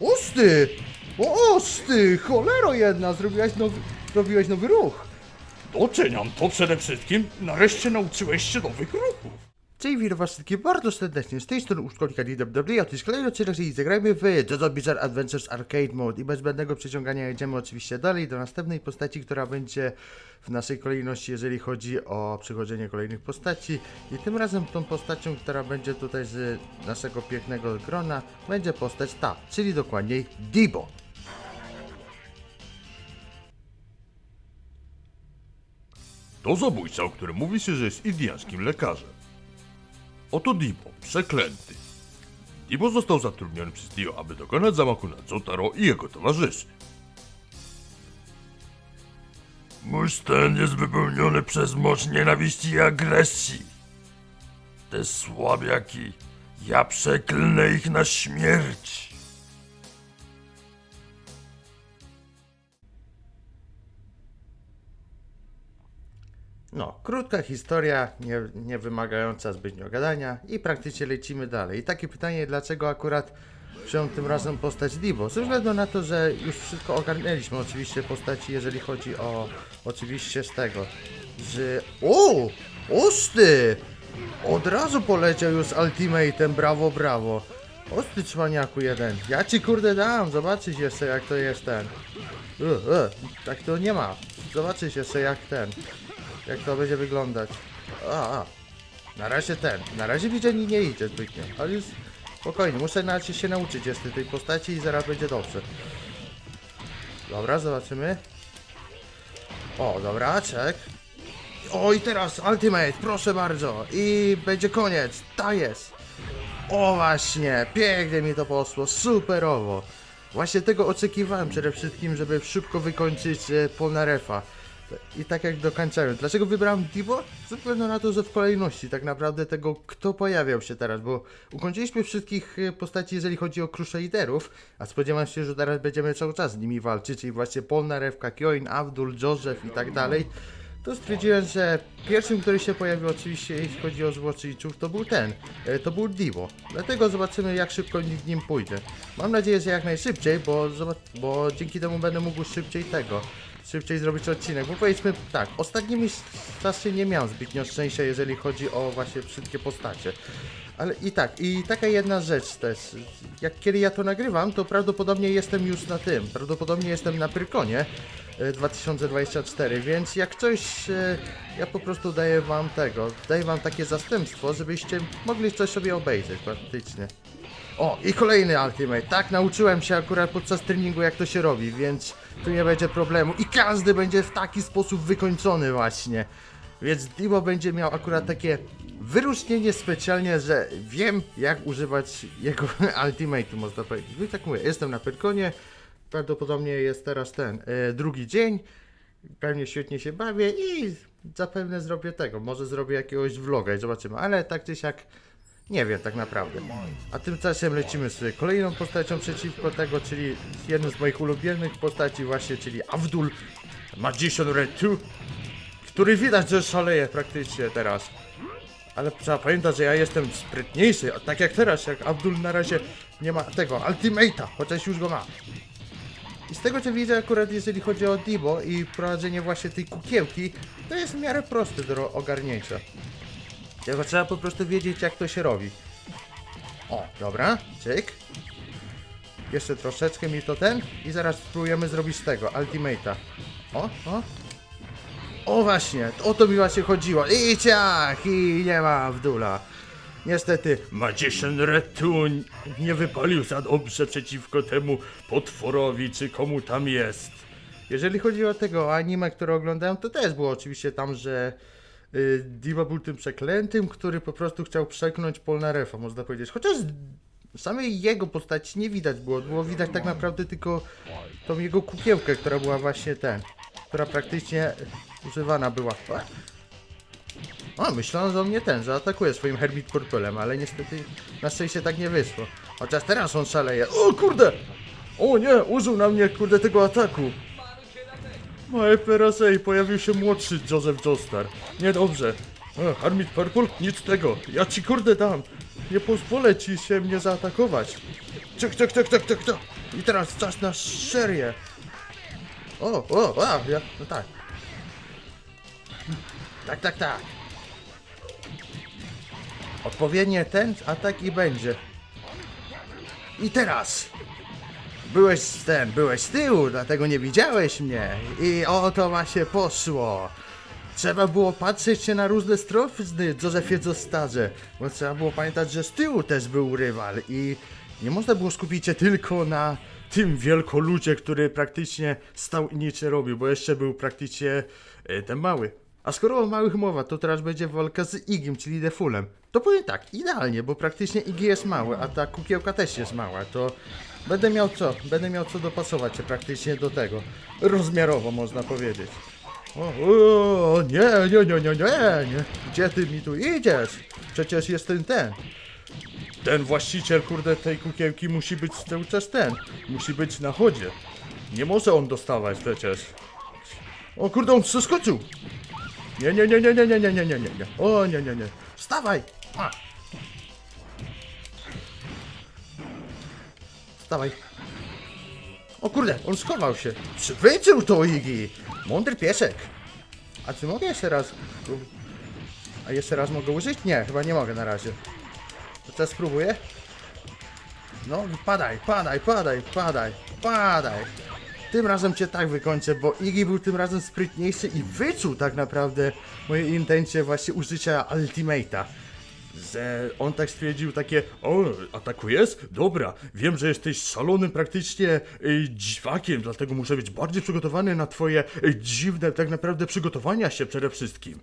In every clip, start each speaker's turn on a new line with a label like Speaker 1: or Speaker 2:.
Speaker 1: Osty! O, osty! Cholero jedna! Zrobiłaś nowy, zrobiłeś nowy ruch.
Speaker 2: Doceniam to przede wszystkim. Nareszcie nauczyłeś się nowych ruchów.
Speaker 1: Cześć, witam was wszystkich bardzo serdecznie. Z tej strony Uszkolnika DWW, a to jest kolejny odcinek zagrajmy w JoJo Bizarre Adventures Arcade Mode. I bez zbędnego przeciągania jedziemy oczywiście dalej do następnej postaci, która będzie w naszej kolejności, jeżeli chodzi o przechodzenie kolejnych postaci. I tym razem tą postacią, która będzie tutaj z naszego pięknego grona, będzie postać ta, czyli dokładniej Dibo.
Speaker 2: To zabójca, o którym mówi się, że jest indiańskim lekarzem. Oto Dibo, przeklęty. Dibo został zatrudniony przez Dio, aby dokonać zamachu na Jotaro i jego towarzyszy. Mój stan jest wypełniony przez moc nienawiści i agresji. Te słabiaki, ja przeklnę ich na śmierć.
Speaker 1: No, krótka historia, nie, nie wymagająca zbytnio gadania i praktycznie lecimy dalej. I takie pytanie, dlaczego akurat wziąłem tym razem postać Dibo? Ze względu na to, że już wszystko ogarnęliśmy oczywiście postaci, jeżeli chodzi o oczywiście z tego, że... O! Osty! Od razu poleciał już z ultimatem, brawo, brawo. Osty człaniaku jeden. Ja ci kurde dam, zobaczysz jeszcze jak to jest ten. Tak to nie ma. Zobaczysz jeszcze jak ten jak to będzie wyglądać. A, a. Na razie ten. Na razie widzieli nie idzie zbytnio, ale już spokojnie. Muszę nawet się nauczyć jeszcze tej postaci i zaraz będzie dobrze. Dobra, zobaczymy. O, dobra, czek. O, i teraz Ultimate, proszę bardzo. I będzie koniec. Ta jest. O, właśnie. Pięknie mi to poszło. Superowo. Właśnie tego oczekiwałem przede wszystkim, żeby szybko wykończyć e, Polnarefa. I tak jak dokończałem. Dlaczego wybrałem Dibo? Ze względu na to, że w kolejności tak naprawdę tego, kto pojawiał się teraz, bo ukończyliśmy wszystkich e, postaci, jeżeli chodzi o Crusaderów, a spodziewam się, że teraz będziemy cały czas z nimi walczyć, czyli właśnie Polnareff, Kakioin, Abdul, Joseph i tak dalej. To stwierdziłem, że pierwszym, który się pojawił oczywiście, jeśli chodzi o złoczyńców, to był ten, e, to był Divo. Dlatego zobaczymy, jak szybko nim pójdzie. Mam nadzieję, że jak najszybciej, bo, bo dzięki temu będę mógł szybciej tego, szybciej zrobić odcinek. Bo powiedzmy tak, ostatnimi czasy nie miałem zbytnio szczęścia, jeżeli chodzi o właśnie wszystkie postacie. Ale i tak, i taka jedna rzecz też. Jak kiedy ja to nagrywam, to prawdopodobnie jestem już na tym. Prawdopodobnie jestem na Pyrkonie e, 2024, więc jak coś, e, ja po prostu daję wam tego, daję wam takie zastępstwo, żebyście mogli coś sobie obejrzeć praktycznie. O, i kolejny Ultimate. Tak, nauczyłem się akurat podczas treningu, jak to się robi, więc tu nie będzie problemu. I każdy będzie w taki sposób wykończony właśnie. Więc Dimo będzie miał akurat takie wyróżnienie specjalnie, że wiem, jak używać jego Ultimate'u, można powiedzieć. Więc tak mówię, jestem na Pyrkonie, prawdopodobnie jest teraz ten e, drugi dzień. Pewnie świetnie się bawię i zapewne zrobię tego. Może zrobię jakiegoś vloga i zobaczymy, ale tak czy siak nie wiem tak naprawdę. A tymczasem lecimy z kolejną postacią przeciwko tego, czyli jedną z moich ulubionych postaci właśnie, czyli Abdul Magician Red 2, który widać, że szaleje praktycznie teraz. Ale trzeba pamiętać, że ja jestem sprytniejszy, tak jak teraz, jak Abdul na razie nie ma tego Ultimate'a, chociaż już go ma. I z tego co widzę akurat jeżeli chodzi o Dibo i prowadzenie właśnie tej kukiełki, to jest w miarę prosty do ogarnięcia. Tylko trzeba po prostu wiedzieć jak to się robi. O, dobra, cyk. Jeszcze troszeczkę mi to ten i zaraz spróbujemy zrobić tego, Ultimate'a. O, o. O właśnie, o to mi właśnie chodziło. I ciach, i nie ma Abdula. Niestety,
Speaker 2: Magician Retun nie wypalił za dobrze przeciwko temu potworowi, czy komu tam jest.
Speaker 1: Jeżeli chodzi o tego anime, które oglądałem, to też było oczywiście tam, że y, Diva był tym przeklętym, który po prostu chciał przekląć Polnarefa, można powiedzieć. Chociaż samej jego postaci nie widać było, było widać tak naprawdę tylko tą jego kukiełkę, która była właśnie ten, która praktycznie używana była. O, myślałem, że on mnie ten, że atakuje swoim Hermit Purpelem, ale niestety na szczęście tak nie wyszło. Chociaż teraz on szaleje. O kurde! O nie, użył na mnie kurde tego ataku. Moje perasej, pojawił się młodszy Joseph Joestar. Niedobrze. E, Hermit Purple? Nic tego. Ja ci kurde dam. Nie pozwolę ci się mnie zaatakować. Cyk, cyk, cyk, cyk, cyk, cyk. I teraz czas na serię. O, o, a, ja, no tak. Tak, tak, tak. Odpowiednie ten atak i będzie. I teraz. Byłeś z ten, byłeś z tyłu, dlatego nie widziałeś mnie. I o to ma się poszło. Trzeba było patrzeć się na różne strony Józefie Zostarze, bo trzeba było pamiętać, że z tyłu też był rywal i nie można było skupić się tylko na tym wielkoludzie, który praktycznie stał i nic nie robił, bo jeszcze był praktycznie e, ten mały. A skoro o małych mowa, to teraz będzie walka z Igim, czyli Defulem. To powiem tak, idealnie, bo praktycznie Igi jest mały, a ta kukiełka też jest mała, to będę miał co? Będę miał co dopasować się praktycznie do tego. Rozmiarowo można powiedzieć. O, o, nie, nie, nie, nie, nie, nie. Gdzie ty mi tu idziesz? Przecież jestem ten. Ten właściciel, kurde, tej kukiełki musi być cały czas ten. Musi być na chodzie. Nie może on dostawać przecież. O kurde, on przeskoczył. Nie, nie, nie, nie, nie, nie, nie, nie, nie, nie. O, nie, nie, nie. Wstawaj. A. Wstawaj. O kurde, on schował się. Wyczuł to Igi. Mądry piesek. A czy mogę jeszcze raz... A jeszcze raz mogę użyć? Nie, chyba nie mogę na razie. Teraz spróbuję. No, padaj, padaj, padaj, padaj, padaj. Tym razem cię tak wykończę, bo Iggy był tym razem sprytniejszy i wyczuł tak naprawdę moje intencje właśnie użycia Ultimate'a. Że on tak stwierdził takie, o, atakujesz? Dobra, wiem, że jesteś szalonym praktycznie y, dziwakiem, dlatego muszę być bardziej przygotowany na twoje y, dziwne tak naprawdę przygotowania się przede wszystkim.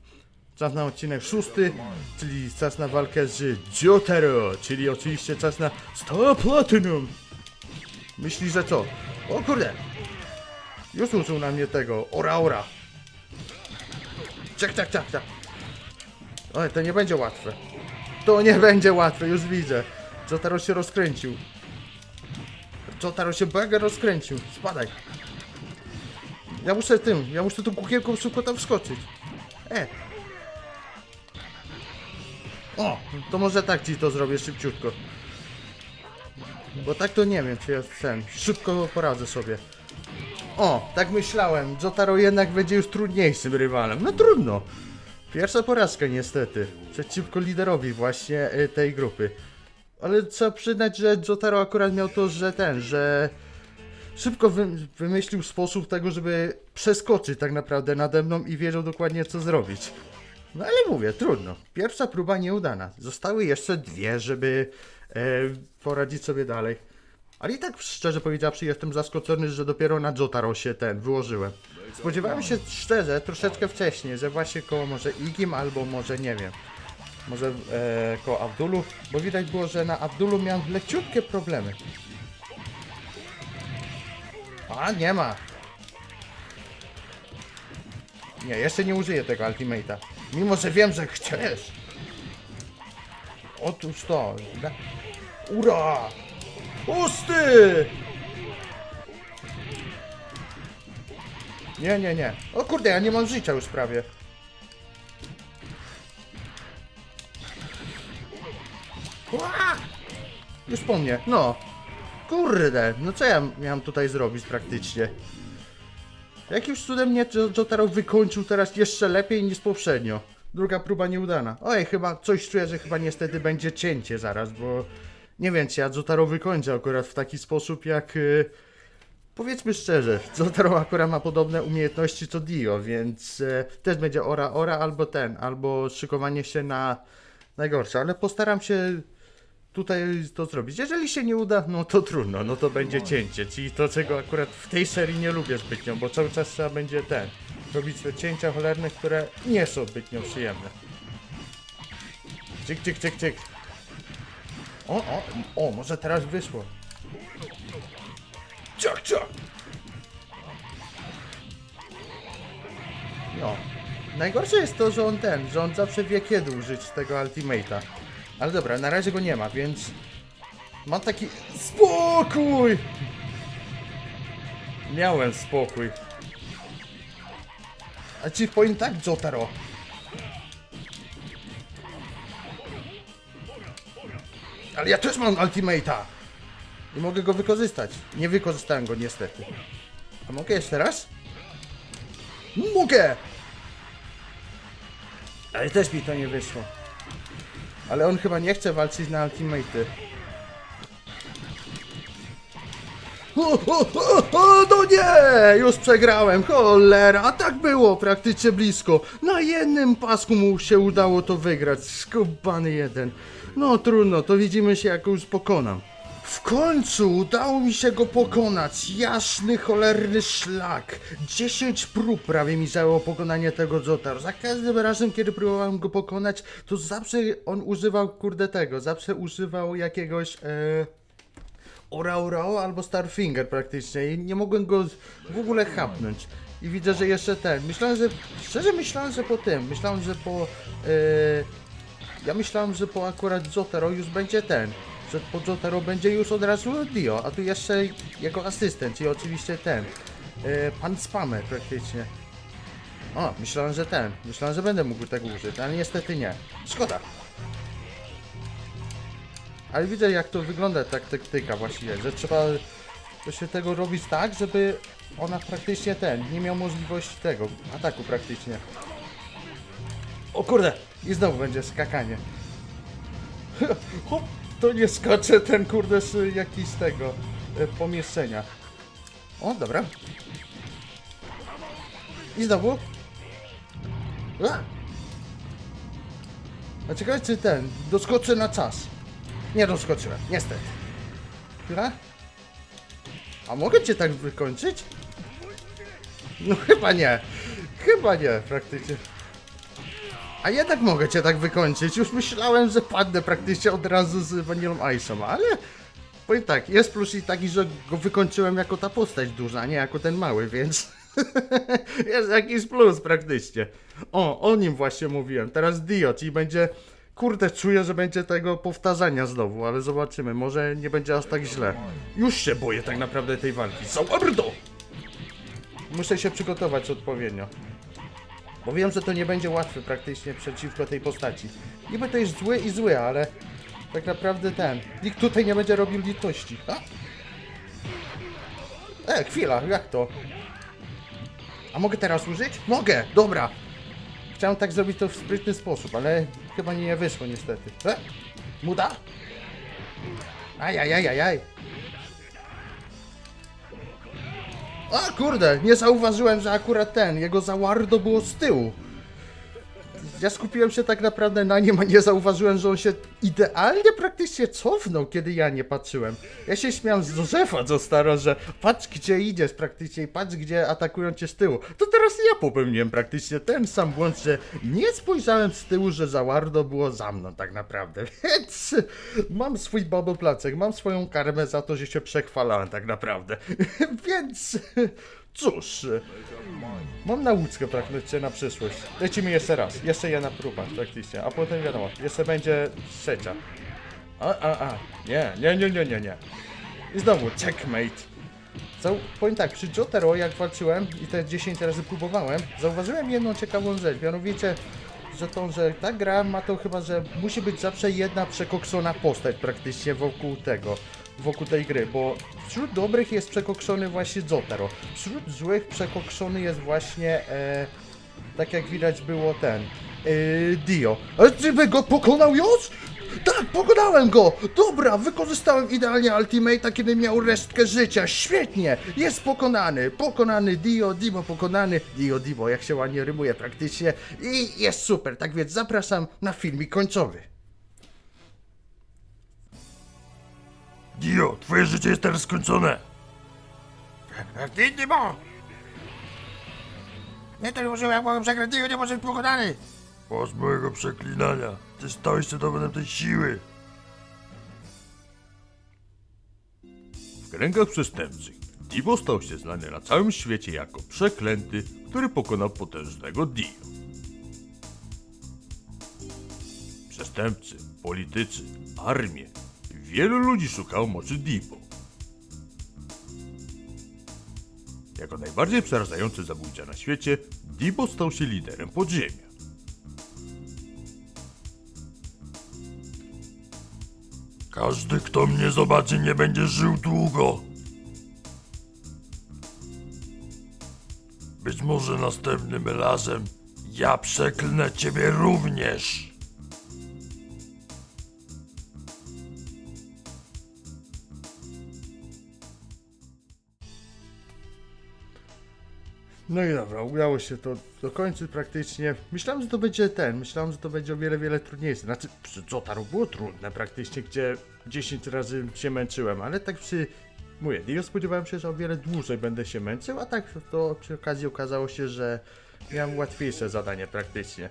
Speaker 1: Czas na odcinek szósty, czyli czas na walkę z Jotaro, czyli oczywiście czas na Star Platinum. Myśli, że co? O kurde! Już użył na mnie tego, ora ora. Czek, czek, czek, czek. Oj, to nie będzie łatwe. To nie będzie łatwe, już widzę. Jotaro się rozkręcił. Jotaro się mega rozkręcił. Spadaj. Ja muszę tym, ja muszę tą kukiełką szybko tam wskoczyć. E. O, to może tak ci to zrobię szybciutko. Bo tak to nie wiem, czy jest ten. Szybko poradzę sobie. O, tak myślałem. Jotaro jednak będzie już trudniejszym rywalem. No trudno. Pierwsza porażka niestety. Przeciwko liderowi właśnie y, tej grupy. Ale trzeba przyznać, że Jotaro akurat miał to, że ten, że szybko wy wymyślił sposób tego, żeby przeskoczyć tak naprawdę nade mną i wiedział dokładnie co zrobić. No ale mówię, trudno. Pierwsza próba nieudana. Zostały jeszcze dwie, żeby e, poradzić sobie dalej. Ale i tak szczerze powiedziawszy jestem zaskoczony, że dopiero na Jotaro się ten wyłożyłem. Spodziewałem się szczerze troszeczkę wcześniej, że właśnie koło może Igim albo może nie wiem. Może e, koło Abdulu, bo widać było, że na Abdulu miałem leciutkie problemy. A nie ma. Nie, jeszcze nie użyję tego Ultimate'a. Mimo, że wiem, że chcesz. Otóż to. Ura! Pusty! Nie, nie, nie. O kurde, ja nie mam życia już prawie. Ła! Już po mnie, no. Kurde, no co ja miałem tutaj zrobić praktycznie? Jakimś cudem mnie Jo- Jotaro wykończył teraz jeszcze lepiej niż poprzednio. Druga próba nieudana. Oj, chyba coś czuję, że chyba niestety będzie cięcie zaraz, bo nie wiem, czy ja Jotaro wykończę akurat w taki sposób jak... y, Powiedzmy szczerze, Jotaro akurat ma podobne umiejętności co Dio, więc e, też będzie ora ora albo ten, albo szykowanie się na najgorsze, ale postaram się tutaj to zrobić. Jeżeli się nie uda, no to trudno, no to będzie cięcie, czyli to czego akurat w tej serii nie lubię zbytnio, bo cały czas trzeba będzie ten, robić te cięcia cholerne, które nie są zbytnio przyjemne. Cyk, cyk, cyk, cyk. O, o, o, może teraz wyszło. Ciach, ciach. No. Najgorsze jest to, że on ten, że on zawsze wie kiedy użyć tego Ultimate'a. Ale dobra, na razie go nie ma, więc... Mam taki... Spokój! Miałem spokój. A ci powiem tak, Jotaro. Ale ja też mam Ultimate'a! I mogę go wykorzystać. Nie wykorzystałem go niestety. A mogę jeszcze raz? Mogę! Ale też mi to nie wyszło. Ale on chyba nie chce walczyć na ultimaty. O, o, o, o, no nie! Już przegrałem, cholera, a tak było praktycznie blisko. Na jednym pasku mu się udało to wygrać, skubany jeden. No trudno, to widzimy się jak już pokonam. W końcu udało mi się go pokonać, jasny cholerny szlak. 10 prób prawie mi zajęło pokonanie tego Jotaro. Za każdym razem, kiedy próbowałem go pokonać, to zawsze on używał, kurde tego, zawsze używał jakiegoś... E... Oraurao albo Starfinger praktycznie i nie mogłem go w ogóle chapnąć. I widzę, że jeszcze ten. Myślałem, że. Szczerze myślałem, że po tym. Myślałem, że po. e, ja myślałem, że po akurat Jotaro już będzie ten. Że po Jotaro będzie już od razu Dio, a tu jeszcze jego asystent i oczywiście ten. e, pan Spamer praktycznie. O, myślałem, że ten. Myślałem, że będę mógł tego użyć, ale niestety nie. Szkoda. Ale widzę jak to wygląda tak taktyka właściwie, że trzeba właśnie tego robić tak, żeby ona praktycznie ten, nie miał możliwości tego, ataku praktycznie. O kurde! I znowu będzie skakanie. Hop, to nie skacze ten kurde z jakiś tego e, pomieszczenia. O, dobra. I znowu. A! A ciekawe czy ten doskoczy na czas. Nie doskoczyłem, niestety. Chwila. A mogę cię tak wykończyć? No chyba nie. Chyba nie, praktycznie. A jednak mogę cię tak wykończyć. Już myślałem, że padnę praktycznie od razu z Vanillą Ice'em, ale... Powiem tak, jest plus i taki, że go wykończyłem jako ta postać duża, nie jako ten mały, więc... jest jakiś plus praktycznie. O, o nim właśnie mówiłem. Teraz Dio, czyli będzie... Kurde, czuję, że będzie tego powtarzania znowu, ale zobaczymy. Może nie będzie aż tak źle. Już się boję tak naprawdę tej walki. Załabrdo! Muszę się przygotować odpowiednio. Bo wiem, że to nie będzie łatwe praktycznie przeciwko tej postaci. Niby to jest zły i zły, ale tak naprawdę ten. Nikt tutaj nie będzie robił litości. A? E, chwila, jak to? A mogę teraz użyć? Mogę, dobra. Chciałem tak zrobić to w sprytny sposób, ale chyba nie wyszło niestety. E? Muda? Ajajajajaj. A kurde, nie zauważyłem, że akurat ten, jego zawardo było z tyłu. Ja skupiłem się tak naprawdę na nim, a nie zauważyłem, że on się idealnie praktycznie cofnął, kiedy ja nie patrzyłem. Ja się śmiałem z Józefa, co staro, że patrz gdzie idziesz praktycznie i patrz gdzie atakują cię z tyłu. To teraz ja popełniłem praktycznie ten sam błąd, że nie spojrzałem z tyłu, że Zawardo było za mną tak naprawdę. Więc mam swój bubble placek, mam swoją karmę za to, że się przechwalałem tak naprawdę. Więc cóż... Mam nauczkę praktycznie na przyszłość. Lecimy jeszcze raz. Jeszcze jedna próba praktycznie. A potem wiadomo, jeszcze będzie trzecia. A, a, a. Nie, nie, nie, nie, nie, nie. I znowu checkmate. Zau- powiem tak, przy Jotaro jak walczyłem i te 10 razy próbowałem, zauważyłem jedną ciekawą rzecz, mianowicie, że tą, że ta gra ma to chyba, że musi być zawsze jedna przekoksona postać praktycznie wokół tego, wokół tej gry, bo wśród dobrych jest przekokszony właśnie Jotaro, wśród złych przekokszony jest właśnie, e, tak jak widać było ten, e, Dio. Ale czy by go pokonał już? Tak, pokonałem go! Dobra, wykorzystałem idealnie Ultimate'a, kiedy miał resztkę życia. Świetnie! Jest pokonany! Pokonany Dio, Dio pokonany. Dio, Dio, jak się ładnie rymuje praktycznie. I jest super, tak więc zapraszam na filmik końcowy.
Speaker 2: Dio, twoje życie jest teraz skończone.
Speaker 3: Ty nie mo! Nie to może ja mogłem przegrać, ty nie może być pokonany!
Speaker 2: Masz mojego przeklinania. Ty stałeś się dowodem tej siły. W kręgach przestępczych Divo stał się znany na całym świecie jako przeklęty, który pokonał potężnego Dio. Przestępcy, politycy, armie. Wielu ludzi szukało mocy Divo. Jako najbardziej przerażający zabójca na świecie, Divo stał się liderem podziemia. Każdy, kto mnie zobaczy, nie będzie żył długo. Być może następnym razem ja przeklnę ciebie również.
Speaker 1: No i dobra, udało się to dokończyć praktycznie. Myślałem, że to będzie ten, myślałem, że to będzie o wiele, wiele trudniejsze. Znaczy, przy Jotaru było trudne praktycznie, gdzie 10 razy się męczyłem, ale tak przy... Mówię, Dio spodziewałem się, że o wiele dłużej będę się męczył, a tak to przy okazji okazało się, że miałem łatwiejsze zadanie praktycznie.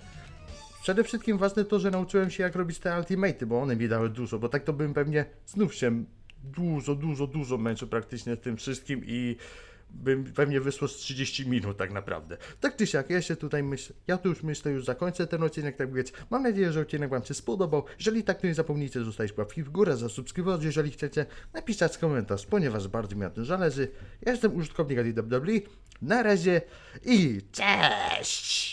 Speaker 1: Przede wszystkim ważne to, że nauczyłem się jak robić te ultimate'y, bo one mi dały dużo, bo tak to bym pewnie znów się dużo, dużo, dużo męczył praktycznie tym wszystkim i bym pewnie wyszło z 30 minut tak naprawdę. Tak czy siak, ja się tutaj myślę, ja tu już myślę, już zakończę ten odcinek, tak więc mam nadzieję, że odcinek Wam się spodobał. Jeżeli tak, to nie zapomnijcie zostawić łapki w górę, zasubskrybować, jeżeli chcecie, napisać komentarz, ponieważ bardzo mi na tym zależy. Ja jestem użytkownik ADWW, na razie i cześć!